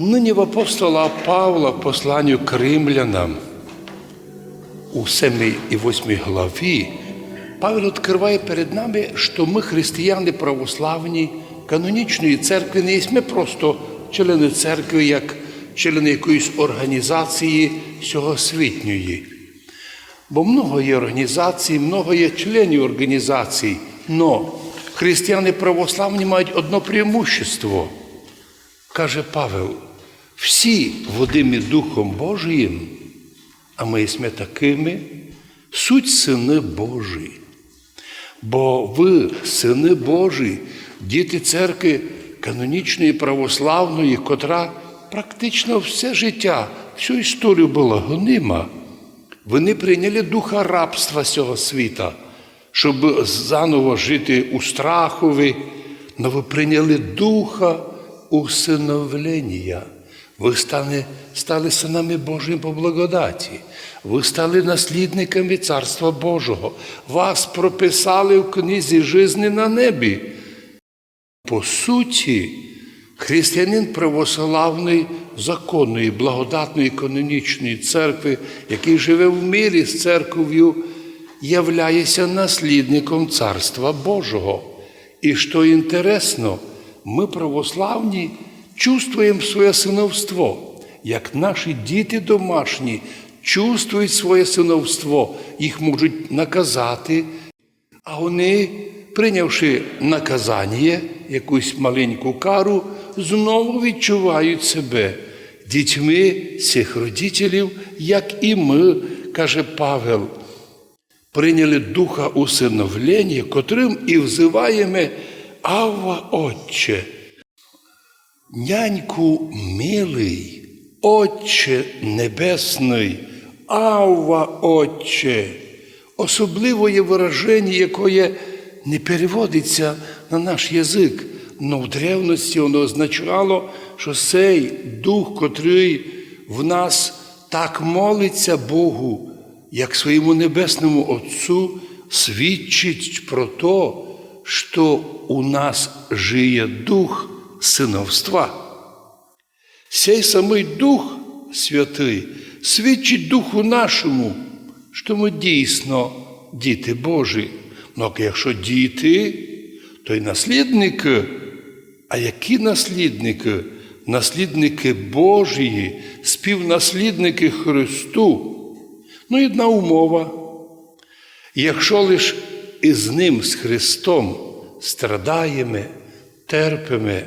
Нині в апостола Павла посланню к римлянам у 7 і 8 главі Павел відкриває перед нами, що ми християни православні канонічної церкви не є просто члени церкви, як члени якоїсь організації сьогосвітньої. Бо много є організацій, много є членів організацій, но християни православні мають одно преимущество. Каже Павел, всі водимі Духом Божиїм, а ми єсме такими, суть сини Божі. Бо ви, сини Божі, діти церкви канонічної православної, котра практично все життя, всю історію була гонима. Вони прийняли духа рабства цього світа, щоб заново жити у страхові, але ви прийняли духа усиновлення. Ви стали, стали синами Божими по благодаті. Ви стали наслідниками Царства Божого. Вас прописали в книзі жизни на небі. По суті, християнин православної, законної, благодатної канонічної церкви, який живе в мирі з церков'ю, являється наслідником Царства Божого. І що інтересно, ми православні чувствуємо своє синовство, як наші діти домашні чувствують своє синовство, їх можуть наказати, а вони, прийнявши наказання, якусь маленьку кару, знову відчувають себе дітьми цих родителів, як і ми, каже Павел, прийняли духа усиновлення, котрим і взиваємо Авва Отче. Няньку милий, Отче Небесний, Авва Отче, особливе вираження, яке не переводиться на наш язик, але в древності воно означало, що цей дух, котрий в нас так молиться Богу, як своєму небесному Отцу, свідчить про те, що у нас жиє дух синовства. Сей самий Дух Святий свідчить Духу нашому, що ми дійсно діти Божі. Ну, а якщо діти, то й наслідники. А які наслідники? Наслідники Божії, співнаслідники Христу. Ну, одна умова. Якщо лиш із Ним, з Христом, страдаємо, терпимо,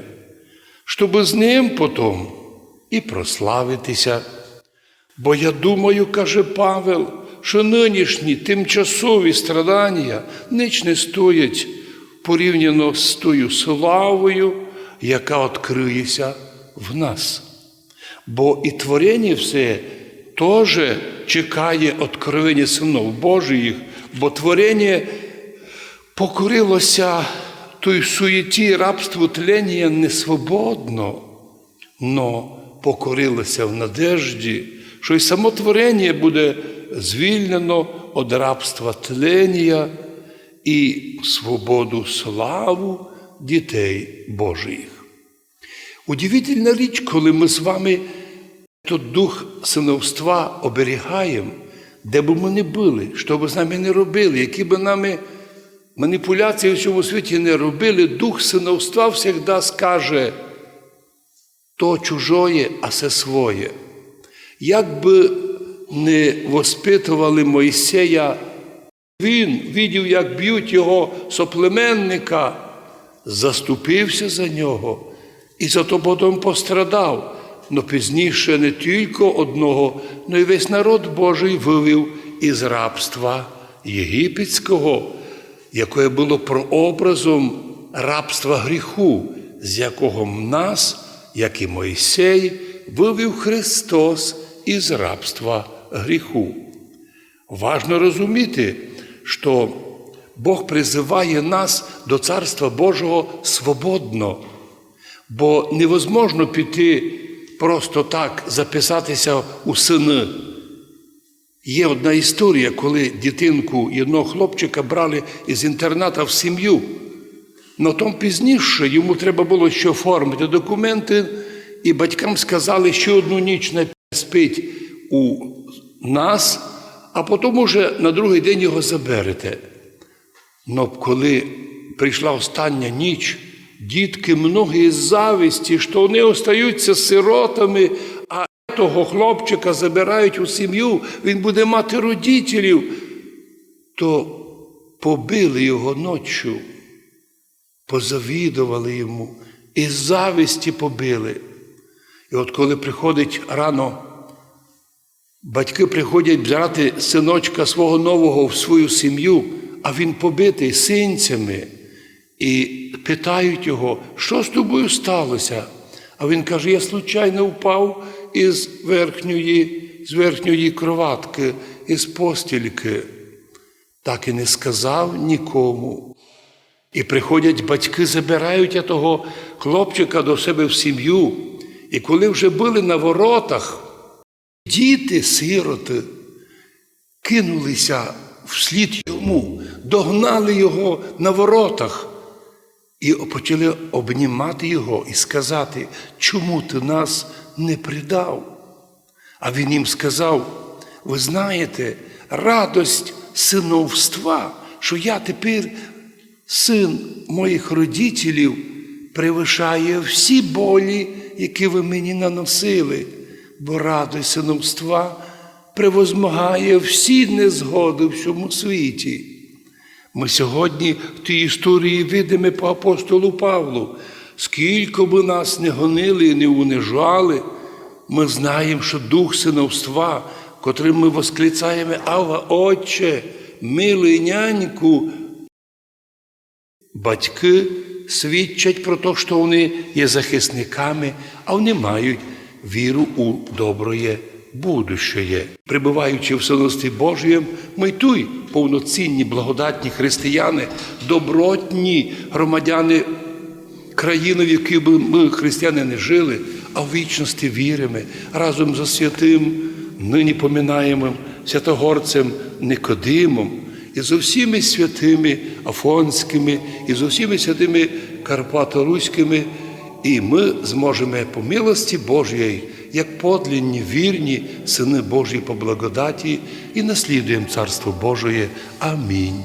щоб з Ним потім і прославитися. Бо я думаю, каже Павел, що нинішні тимчасові страдання ніч не стоять порівняно з тою славою, яка відкриється в нас. Бо і творення все теж чекає откровення синов Божих, бо творення покорилося той суєті рабству тлення несвободно, но покорилося в надежді, що й само творення буде звільнено від рабства тлення і свободу славу дітей Божих. Удивительна річ, коли ми з вами тот дух синовства оберігаємо, де б ми не були, що б з нами не робили, які б нами маніпуляції в цьому світі не робили, дух синовства завжди скаже, то чужое, а все своє. Як би не воспитували Мойсея, він видів, як б'ють його соплеменника, заступився за нього і зато потім пострадав. Но пізніше не тільки одного, но й весь народ Божий вивів із рабства єгипетського, яке було прообразом рабства гріху, з якого нас, як і Мойсей, вивів Христос із рабства гріху. Важно розуміти, що Бог призиває нас до Царства Божого свободно, бо невозможно піти просто так записатися у сини. Є одна історія, коли дитинку одного хлопчика брали із інтерната в сім'ю. Но том пізніше йому треба було ще оформити документи і батькам сказали, що одну ніч не спить у нас, а потім уже на другий день його заберете. Но коли прийшла остання ніч, дітки многі з зависті, що вони остаються сиротами, того хлопчика забирають у сім'ю, він буде мати родителів, то побили його ночі, позавідували йому, і з зависті побили. І от коли приходить рано, батьки приходять брати синочка свого нового в свою сім'ю, а він побитий синцями, і питають його, що з тобою сталося? А він каже: я случайно впав із верхньої, з верхньої кроватки, із постільки. Так і не сказав нікому. І приходять батьки, забирають того хлопчика до себе в сім'ю. І коли вже були на воротах, діти, сироти, кинулися вслід йому, догнали його на воротах і почали обнімати його і сказати, чому ти нас не придав? А він їм сказав: ви знаєте, радость синовства, що я тепер син моїх родителів превишає всі болі, які ви мені наносили, бо радость синовства превозмагає всі незгоди в цьому світі. Ми сьогодні в тій історії видимо по апостолу Павлу, скільки би нас не гонили і не унижали, ми знаємо, що дух синовства, котрим ми восклицаємо, Ава, Отче, милий няньку, батьки свідчать про те, що вони є захисниками, а вони мають віру у доброє будущее. Прибуваючи в синовстві Божієм, ми туй повноцінні благодатні християни, добротні громадяни країни, в якій би ми, християни, не жили, а в вічності віримо разом за святим, нині поминаємим святогорцем Никодимом і з усіми святими Афонськими, і з усіми святими Карпато-Руськими, і ми зможемо по милості Божій, як подлінні, вірні сини Божі по благодаті, і наслідуємо Царство Божоє. Амінь.